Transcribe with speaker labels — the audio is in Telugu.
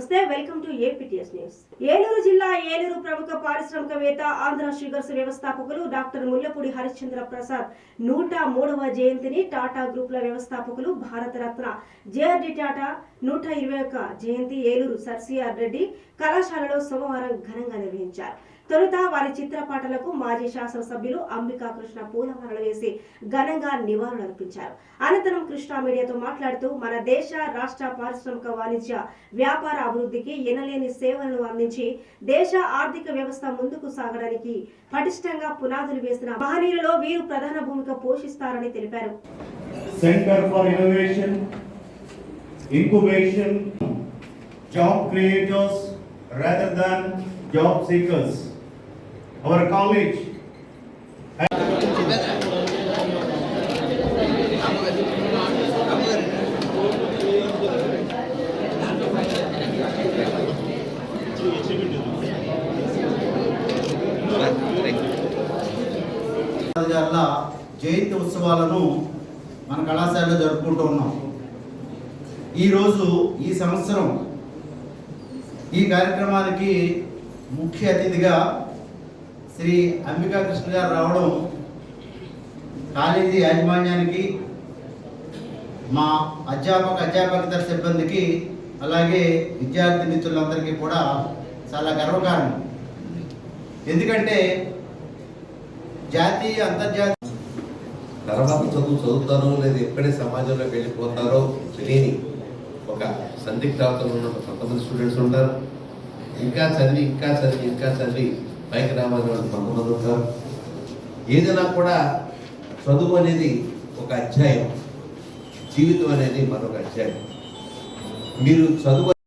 Speaker 1: నమస్తే welcome to APTS news. Eluru జిల్లా ఏలూరు ప్రముఖ పారిశ్రామికవేత్త ఆంధ్ర షుగర్స్ వ్యవస్థాపకులు డాక్టర్ ముల్లపూడి హరిశ్చంద్ర ప్రసాద్ నూట మూడవ జయంతిని టాటా గ్రూప్ల వ్యవస్థాపకులు భారతరత్న జేఆర్డి టాటా నూట ఇరవై ఒక్క జయంతి Eluru sir C R Reddy కళాశాలలో సోమవారం ఘనంగా నిర్వహించారు. తొలుత వారి చిత్రపాటలకు మాజీ శాసనసభ్యులు అంబికా కృష్ణ పూలమాలలు వేసి ఘనంగా నివాళులర్పించారు అనంతరం కృష్ణ మీడియాతో మాట్లాడుతూ మన దేశ రాష్ట్ర పారిశ్రామిక వాణిజ్య వ్యాపార అభివృద్ధికి ఎనలేని సేవలను అందించి దేశ ఆర్థిక ఆర్థిక వ్యవస్థ ముందుకు సాగడానికి పటిష్టంగా పునాదులు వేసిన మహనీయులలో వీరు ప్రధాన భూమిక పోషిస్తారని తెలిపారు.
Speaker 2: Centre for innovation incubation job creators rather job seekers our college
Speaker 3: గారుల జయంతి ఉత్సవాలను మన కళాశాలలో జరుపుకుంటూ ఉన్నాం. ఈరోజు ఈ సంవత్సరం ఈ కార్యక్రమానికి ముఖ్య అతిథిగా శ్రీ అంబికా కృష్ణ గారు రావడం కాలేజీ యాజమాన్యానికి మా అధ్యాపక అధ్యాపకతర సిబ్బందికి అలాగే విద్యార్థి మిత్రులందరికీ కూడా చాలా గర్వకారణం. ఎందుకంటే జాతీయ అంతర్జాతీయ.
Speaker 4: తర్వాత చదువు చదువుతారో లేదా ఎక్కడే సమాజంలోకి వెళ్ళిపోతారో తెలియని ఒక సందిగ్ధావతలో ఉన్న కొంతమంది స్టూడెంట్స్ ఉంటారు. ఇంకా చదివి ఇంకా చదివి ఇంకా చదివి పైకి రావాలని వాళ్ళు కొంతమంది ఉంటారు. ఏదైనా కూడా చదువు అనేది ఒక అధ్యాయం. జీవితం అనేది మరొక అధ్యాయం. మీరు చదువు